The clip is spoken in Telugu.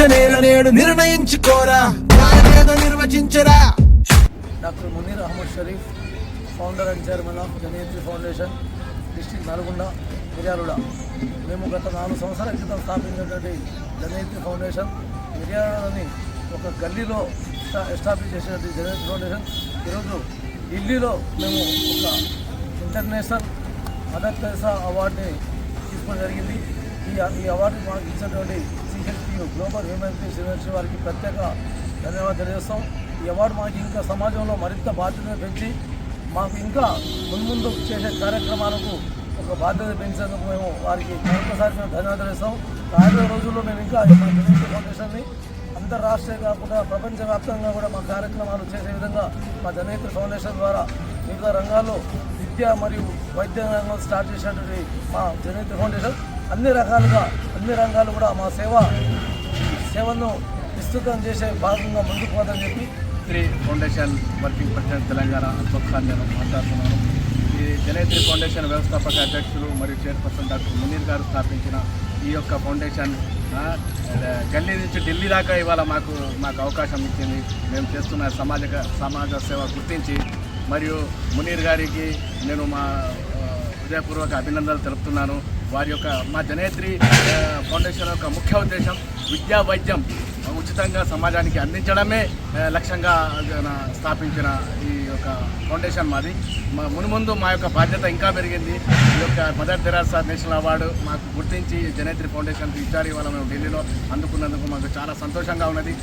నేడు నిర్ణయించుకోరా. నిర్వచించరా. Doctor Munir Ahmed Sharif founder and chairman of Janayatri foundation district Nalgonda Miryalaguda. మేము గత నాలుగు సంవత్సరాల క్రితం స్థాపించినటువంటి జనయత్రి ఫౌండేషన్ మిర్యాలలోని ఒక గల్లీలో ఎస్టాబ్లిష్ చేసినటువంటి జనయత్రి ఫౌండేషన్ ఈరోజు ఢిల్లీలో మేము ఒక ఇంటర్నేషనల్ మదర్ తెరసా అవార్డుని తీసుకోవడం జరిగింది. ఈ ఈ అవార్డు మాకు ఇచ్చినటువంటి CHPU global human peace university వారికి ప్రత్యేక ధన్యవాదాలు తెలియజేస్తాం. ఈ అవార్డు మాకు ఇంకా సమాజంలో మరింత బాధ్యతను పెంచి మాకు ఇంకా ముందు చేసే కార్యక్రమాలకు ఒక బాధ్యత పెంచేందుకు మేము వారికి మరొకసారి మేము ధన్యవాదాలు ఇస్తాం రాబోయే రోజుల్లో మేము ఇంకా ఫౌండేషన్ని అంతర్రాష్ట్రీయ కాకుండా ప్రపంచవ్యాప్తంగా కూడా మా కార్యక్రమాలు చేసే విధంగా మా జనహిత ఫౌండేషన్ ద్వారా వివిధ రంగాల్లో విద్య మరియు వైద్య రంగంలో స్టార్ట్ చేసినటువంటి మా జనహిత ఫౌండేషన్. అన్ని రకాలుగా అన్ని రంగాలు కూడా మా సేవ సేవలను విస్తృతం చేసే భాగంగా ముందుకు పోదని చెప్పి three foundation working president Telangana Ashok నేను మాట్లాడుతున్నాను ఈ జనేత్రి ఫౌండేషన్ వ్యవస్థాపక అధ్యక్షులు మరియు చైర్పర్సన్ డాక్టర్ మునీర్ గారు స్థాపించిన ఈ యొక్క ఫౌండేషన్ గల్లీ నుంచి ఢిల్లీ దాకా ఇవాళ మాకు మాకు అవకాశం ఇచ్చింది. మేము చేస్తున్న సమాజ సమాజ సేవ గుర్తించి మరియు మునీర్ గారికి నేను మా హృదయపూర్వక అభినందనలు తెలుపుతున్నాను. వారి యొక్క మా జనేత్రి ఫౌండేషన్ యొక్క ముఖ్య ఉద్దేశం విద్యా వైద్యం ఉచితంగా సమాజానికి అందించడమే లక్ష్యంగా స్థాపించిన ఈ యొక్క ఫౌండేషన్ మాది. మా మునుముందు మా యొక్క బాధ్యత ఇంకా పెరిగింది. ఈ యొక్క మదర్ తెరాసా నేషనల్ అవార్డు మాకు గుర్తించి జనేత్రి ఫౌండేషన్కి ఇచ్చారు. ఇవాళ మేము ఢిల్లీలో అందుకున్నందుకు మాకు చాలా సంతోషంగా ఉన్నది.